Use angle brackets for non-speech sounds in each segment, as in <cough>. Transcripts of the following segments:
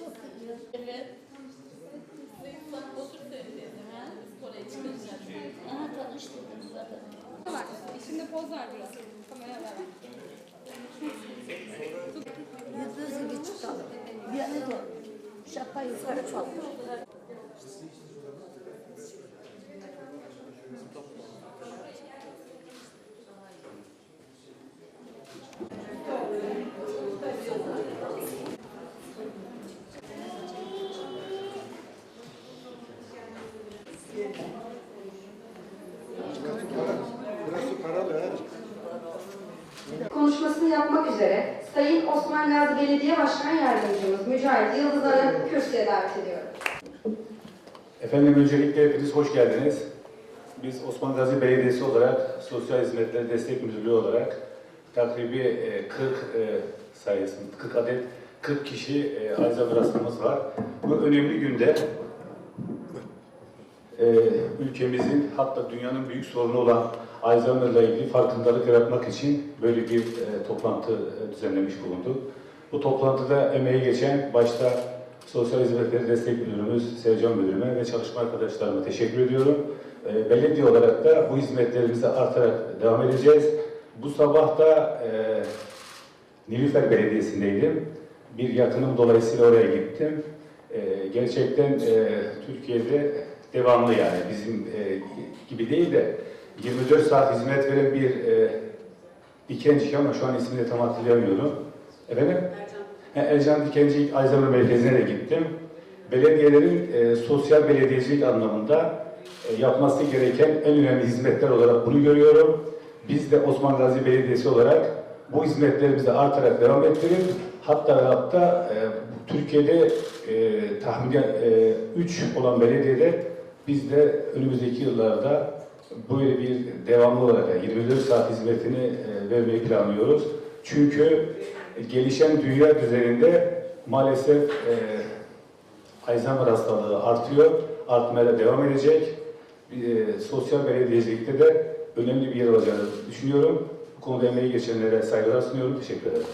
Çok iyi. Evet. Otur sevdim. Biz Kore'ye çıkacağız. Aha tanıştırdım zaten. Var. Şimdi poz ver biraz. Kameraya ver. Yüzünüzü bir çıkalım. Bir yana doğru. Şapka yukarı kaldır. Belediye Başkan Yardımcımız Mücahit Yıldızan'ı kürsüye davet ediyorum. Efendim öncelikle hepiniz hoş geldiniz. Biz Osman Gazi Belediyesi olarak Sosyal Hizmetler Destek Müdürlüğü olarak takribi e, 40 e, sayısında 40 adet 40 kişi e, Alzheimer hastamız var. Bu önemli günde e, ülkemizin hatta dünyanın büyük sorunu olan Alzheimer ile ilgili farkındalık yaratmak için böyle bir e, toplantı düzenlemiş bulunduk. Bu toplantıda emeği geçen başta Sosyal Hizmetleri Destek Müdürümüz Sevcan Müdürüme ve çalışma arkadaşlarıma teşekkür ediyorum. E, belediye olarak da bu hizmetlerimizi artarak devam edeceğiz. Bu sabah da e, Nilüfer Belediyesi'ndeydim. Bir yakınım dolayısıyla oraya gittim. E, gerçekten e, Türkiye'de devamlı yani bizim e, gibi değil de 24 saat hizmet veren bir e, Dikenci ama şu an ismini tam hatırlayamıyorum. Efendim? Ercan. Ercan Dikenci Alzheimer Merkezi'ne de gittim. Belediyelerin e, sosyal belediyecilik anlamında e, yapması gereken en önemli hizmetler olarak bunu görüyorum. Biz de Osman Gazi Belediyesi olarak bu hizmetlerimizi artarak devam ettirip hatta ve hatta e, Türkiye'de e, tahminen 3 olan belediyede biz de önümüzdeki yıllarda böyle bir devamlı olarak yani 24 saat hizmetini e, vermeyi planlıyoruz. Çünkü gelişen dünya düzeninde maalesef e, Alzheimer hastalığı artıyor, artmaya da devam edecek. E, sosyal belediyecilikte de önemli bir yer alacağını düşünüyorum. Bu konuda emeği geçenlere saygılar sunuyorum. Teşekkür ederim.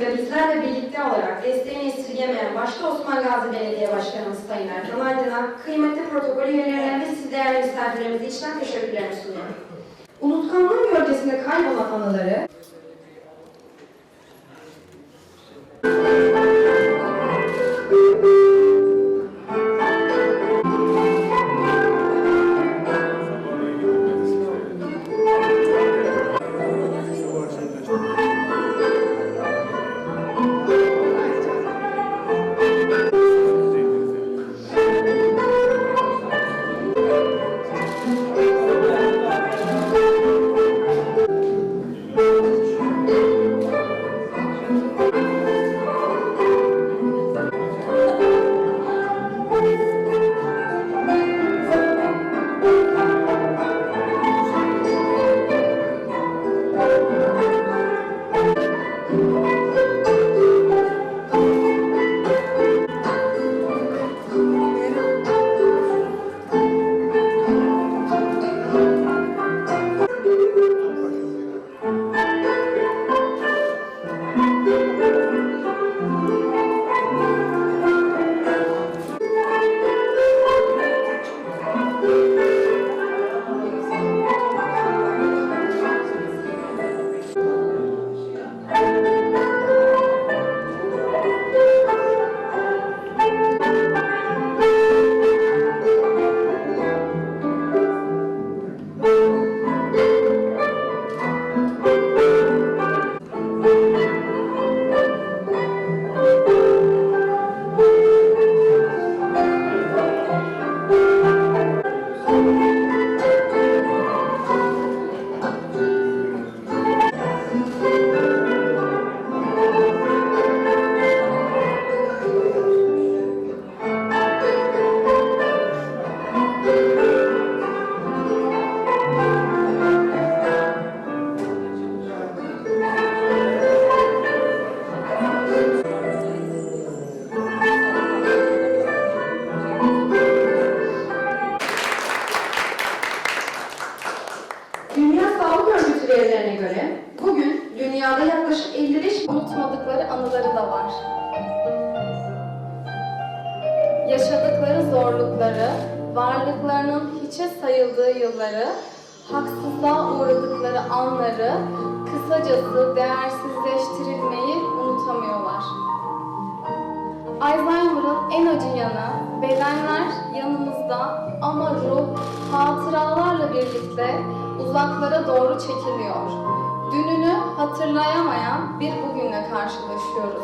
Ve bizlerle birlikte olarak desteğini esirgemeyen başta Osman Gazi Belediye Başkanımız Sayın Erkan Aydın'a, kıymetli protokol üyelerine siz değerli misafirlerimize içten teşekkürlerimi sunuyorum. Unutkanlığın gölgesinde kaybolan anıları bedenler yanımızda ama ruh hatıralarla birlikte uzaklara doğru çekiliyor. Dününü hatırlayamayan bir bugünle karşılaşıyoruz.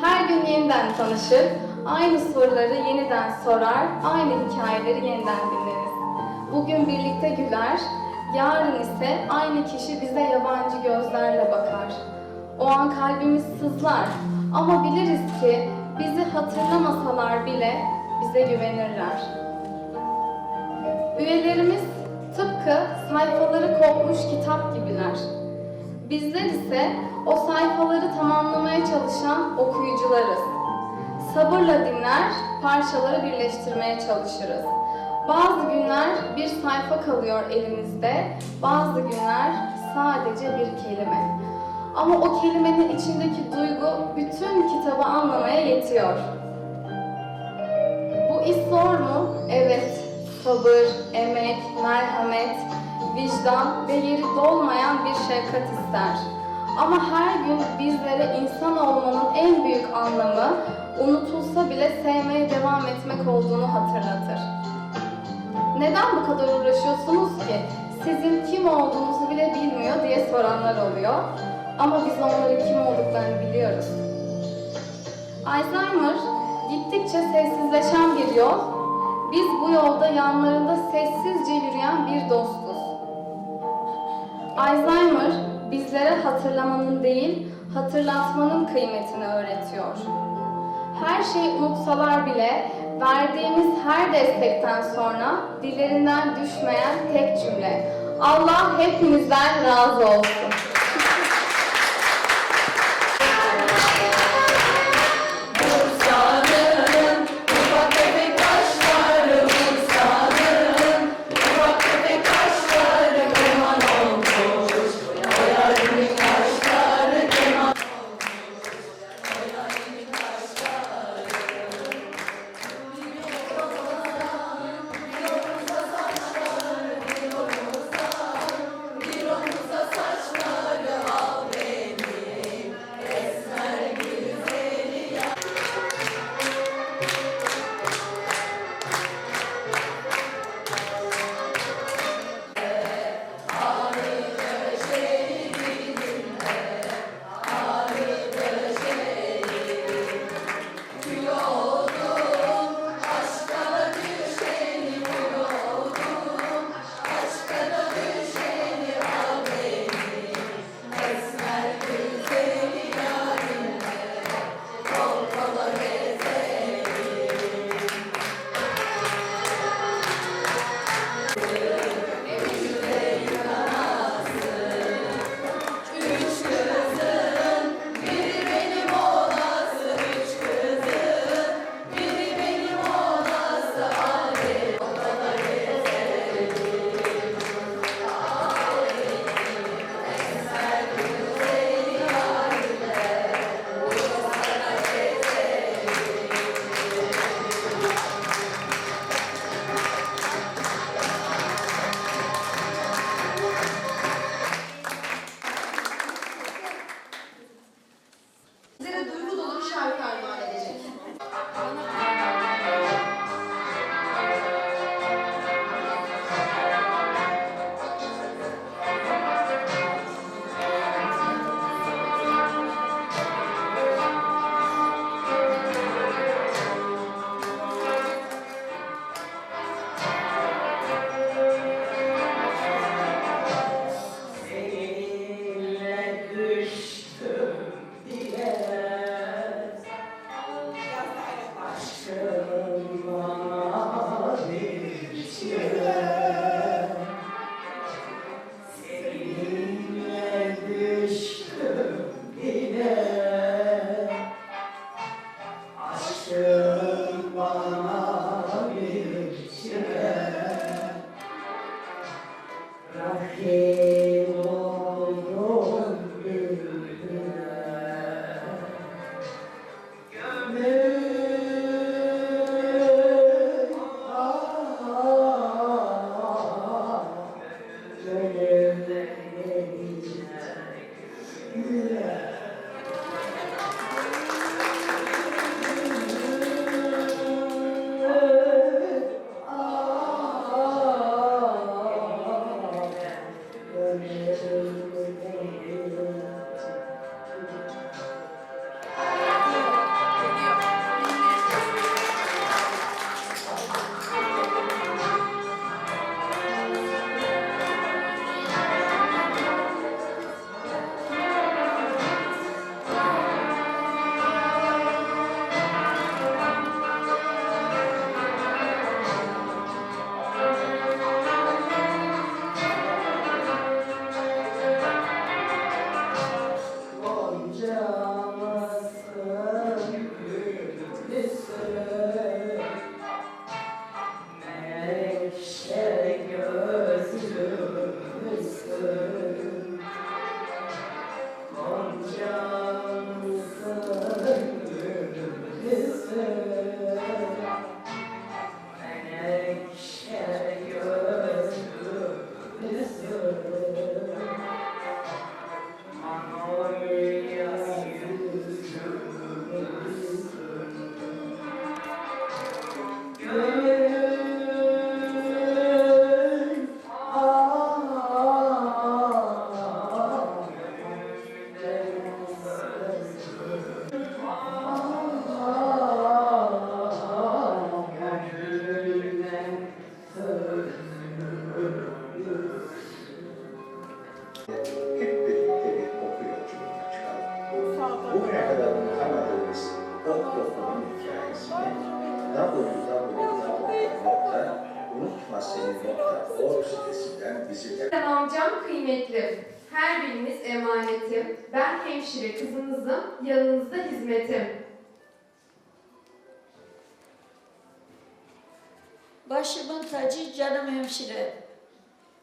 Her gün yeniden tanışır, aynı soruları yeniden sorar, aynı hikayeleri yeniden dinleriz. Bugün birlikte güler, yarın ise aynı kişi bize yabancı gözlerle bakar. O an kalbimiz sızlar ama biliriz ki bizi hatırlamasalar bile bize güvenirler. Üyelerimiz tıpkı sayfaları kopmuş kitap gibiler. Bizler ise o sayfaları tamamlamaya çalışan okuyucularız. Sabırla dinler, parçaları birleştirmeye çalışırız. Bazı günler bir sayfa kalıyor elimizde, bazı günler sadece bir kelime. Ama o kelimenin içindeki duygu bütün kitabı anlamaya yetiyor. Bu iş zor mu? Evet. Sabır, emek, merhamet, vicdan ve yeri dolmayan bir şefkat ister. Ama her gün bizlere insan olmanın en büyük anlamı unutulsa bile sevmeye devam etmek olduğunu hatırlatır. Neden bu kadar uğraşıyorsunuz ki? Sizin kim olduğunuzu bile bilmiyor diye soranlar oluyor. Ama biz onların kim olduklarını biliyoruz. Alzheimer gittikçe sessizleşen bir yol. Biz bu yolda yanlarında sessizce yürüyen bir dostuz. Alzheimer bizlere hatırlamanın değil, hatırlatmanın kıymetini öğretiyor. Her şeyi unutsalar bile verdiğimiz her destekten sonra dillerinden düşmeyen tek cümle. Allah hepinizden razı olsun. Başımın tacı canım hemşire.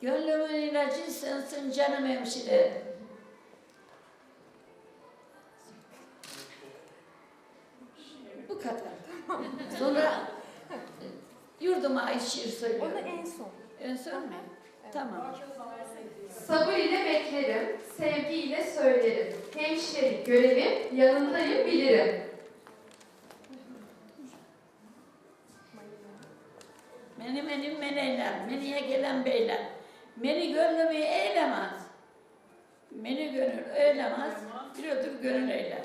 Gönlümün ilacı sensin canım hemşire. Bu kadar. Sonra yurduma ait şiir söylüyorum. Onu en son. En son mu? Tamam. Sabır ile beklerim. Sevgiyle söylerim. Hemşirelik görevim. Yanındayım bilirim. Meni benim meneyler, meniye gelen beyler. Meni gönlümü eylemez. Meni gönül eylemez, bir ödür gönül eyler.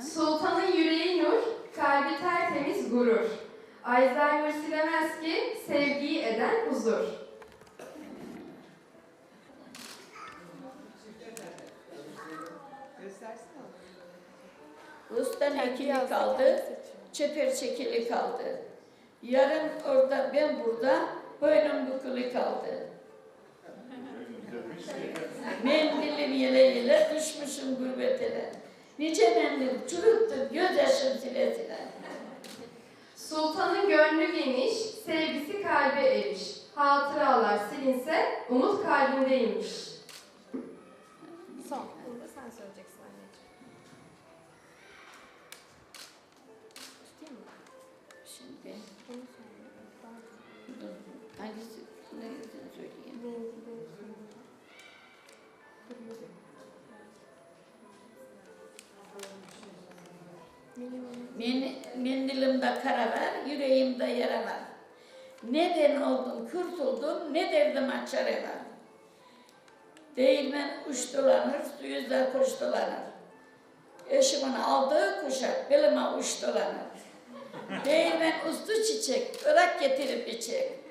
Sultanın yüreği nur, kalbi tertemiz gurur. Alzheimer silemez ki sevgiyi eden huzur. Rus'tan ekili kaldı, çeper çekili kaldı. Yarın orada, ben burada, boynum bükülü kaldı. Mendilim yele yele, düşmüşüm gurbetine. Nice mendil çürüttüm, gözyaşım sile. Sultanın gönlü geniş, sevgisi kalbe eriş. Hatıralar silinse umut kalbindeymiş. Mendilimde kara var, yüreğimde yara var. Neden oldum, kurtuldum, ne derdim açar var. Değirmen uç dolanır, su yüzler kuş dolanır. Eşimin aldığı kuşak bilime uç dolanır. Değirmen ustu çiçek, ırak getirip içecek.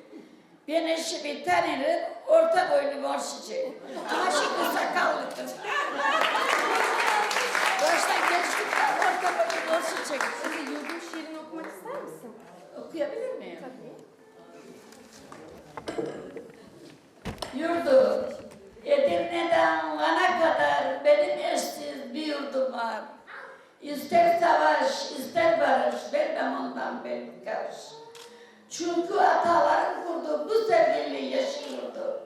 Ben eşimi tanırım, orta boylu mor çiçek. Ama şimdi sakallıdır. Baştan geçtikten orta boylu mor çiçek. Şimdi yurdun şiirini okumak ister misin? Okuyabilir miyim? Tabii. Yurdum, Edirne'den Van'a kadar benim eşsiz bir yurdum var. İster savaş, ister barış, vermem ondan ben karış. Çünkü atalarım kurdu bu sevgili yeşil yurdu.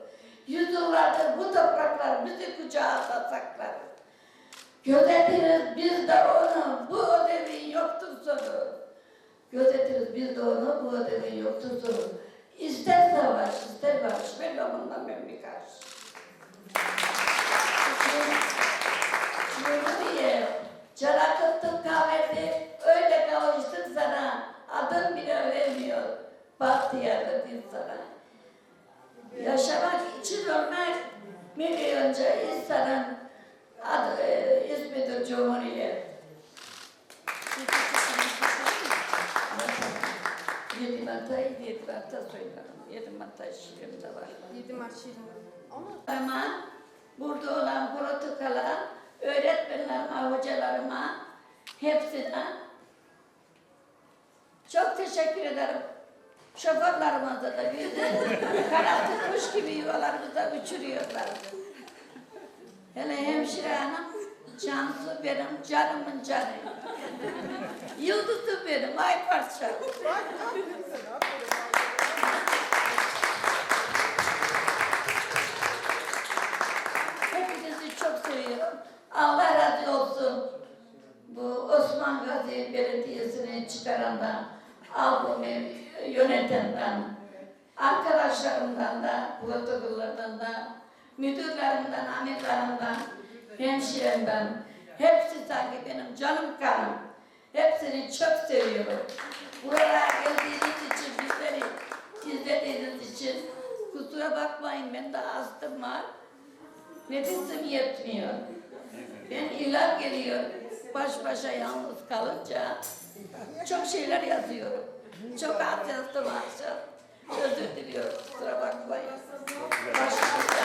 Yüzyıllardır bu topraklar bizi kucağında saklar. Gözetiriz biz de onu, bu ödevin yoktur sonu. Gözetiriz biz de onu, bu ödevin yoktur sonu. İster savaş, ister barış, ben bir karış. Nuriye, cana kıttık kahveti, öyle kavuştuk sana, adın bile vermiyor, bahtiyarlı bir sana. Yaşamak için ölmek, milyonca insanın adı, e, ismidir Cumhuriyet. Yedi mantayı yedi manta söylerim, yedi manta şiirim de var. 7 Mart şiirini. Onu Ama burada olan protokola, öğretmenlerime, hocalarıma, hepsine çok teşekkür ederim. Şoförlerimize de bizi <laughs> kanatlı kuş gibi yuvalarımıza uçuruyorlar. Hele hemşire hanım, Cansu benim canımın canı. Yıldızım benim, ay parça. Hepinizi çok seviyorum. Allah razı olsun. Bu Osman Gazi Belediyesi'ni çıkarandan, albümü yönetenden, arkadaşlarımdan da, protokollardan da, müdürlerimden, amirlerimden, hemşiremden, hepsi sanki benim canım kanım. Hepsini çok seviyorum. Buraya geldiğiniz için, bizleri izlediğiniz için kusura bakmayın ben de astım var. Nefesim yetmiyor. Ben ilan geliyor. Baş başa yalnız kalınca çok şeyler yazıyorum. Çok az yazdım akşam. Özür diliyorum. Kusura bakmayın. Başınıza.